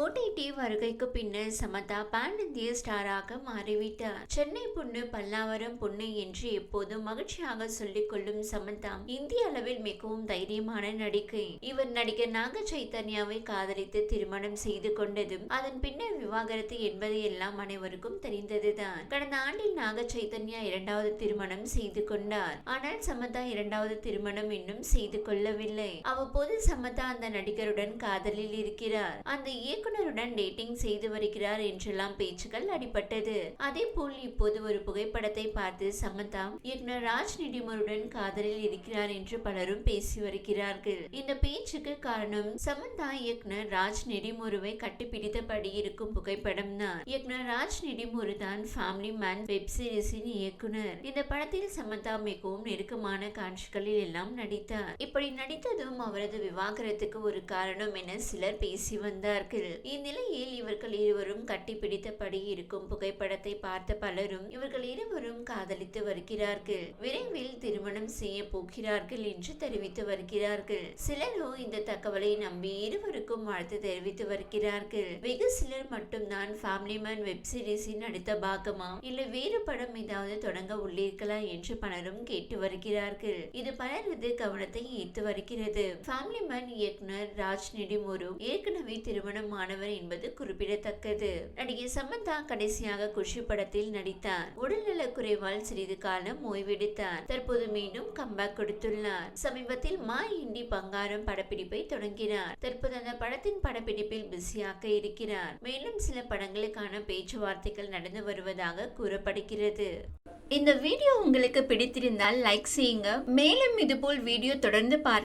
OTT வருகைக்கு பின்னர் Samata pan இந்திய ஸ்டாராக மாறிவிட்டார். சென்னை பொண்ணு பல்லாவரம் பொண்ணு என்று எப்போதும் மகிழ்ச்சியாக சொல்லிக் கொள்ளும் சமந்தா இந்திய அளவில் மிகவும் தைரியமான நடிகை. இவர் நடிகர் நாக சைத்தன்யாவை காதலித்து திருமணம் செய்து கொண்டதும் அதன் பின்னர் விவாகரத்து என்பது எல்லாம் அனைவருக்கும் தெரிந்ததுதான். கடந்த ஆண்டில் நாக சைத்தன்யா இரண்டாவது திருமணம் செய்து கொண்டார். ஆனால் சமதா இரண்டாவது திருமணம் இன்னும் செய்து கொள்ளவில்லை. அவ்வப்போது சமதா அந்த நடிகருடன் காதலில் இருக்கிறார். அந்த இயக்குனருடன் டேட்டிங் செய்து வருகிறார் என்றெல்லாம் பேச்சுகள் அடிபட்டது. அதே போல் இப்போது ஒரு புகைப்படத்தை பார்த்து சமந்தா இயக்குனர் ராஜ் நிடிமருடன் காதலில் இருக்கிறார் என்று பலரும் பேசி வருகிறார்கள். இந்த பேச்சுக்கு காரணம் சமந்தா இயக்குனர் ராஜ் நெடிமுருவை கட்டிப்பிடித்தபடி இருக்கும் புகைப்படம் தான். இயக்குனர் ராஜ் நெடிமுரு தான் ஃபேமிலி மேன் வெப் சீரிஸின் இயக்குனர். இந்த படத்தில் சமந்தா மிகவும் நெருக்கமான காட்சிகளில் எல்லாம் நடித்தார். இப்படி நடித்ததும் அவரது விவாகரத்துக்கு ஒரு காரணம் என சிலர் பேசி வந்தார்கள். இந்நிலையில் இவர்கள் இருவரும் கட்டிப்பிடித்தபடி இருக்கும் புகைப்படத்தை பார்த்த பலரும் இவர்கள் இருவரும் காதலித்து வருகிறார்கள். விரைவில் திருமணம் செய்ய போகிறார்கள் என்று தெரிவித்து வருகிறார்கள். சிலரோ இந்த தகவலை நம்பி இருவருக்கும் வாழ்த்து தெரிவித்து வருகிறார்கள். வெகு சிலர் மட்டும்தான் ஃபேமிலி மேன் வெப் சீரிஸின் அடுத்த பாகமா இல்ல வேறு படம் ஏதாவது தொடங்க உள்ளீர்களா என்று பலரும் கேட்டு வருகிறார்கள். இது பலரது கவனத்தை ஈர்த்து வருகிறது. ஃபேமிலி மேன் இயக்குனர் ராஜ் நெடிமுரு ஏற்கனவே திருமணமானவர் என்பது குறிப்பிடத்தக்கது. நடிகை சமந்தா கடைசியாக குஷி படத்தில் நடித்தார். உடல்நலக் குறைவால் சிறிது காலம் ஓய்வெடுத்தார். தற்போது மீண்டும் கம்பேக் கொடுத்துள்ளார். சமீபத்தில் மா இண்டி பங்காரம் படப்பிடிப்பை தொடங்கினார். தற்போது அந்த படத்தின் படப்பிடிப்பில் பிஸியாக இருக்கிறார். மேலும் சில படங்களுக்கான பேச்சுவார்த்தைகள் நடந்து வருவதாக கூறப்படுகிறது. இந்த வீடியோ உங்களுக்கு பிடித்திருந்தால் லைக் செய்யுங்க. மேலும் இதுபோல் வீடியோ தொடர்ந்து பார்க்க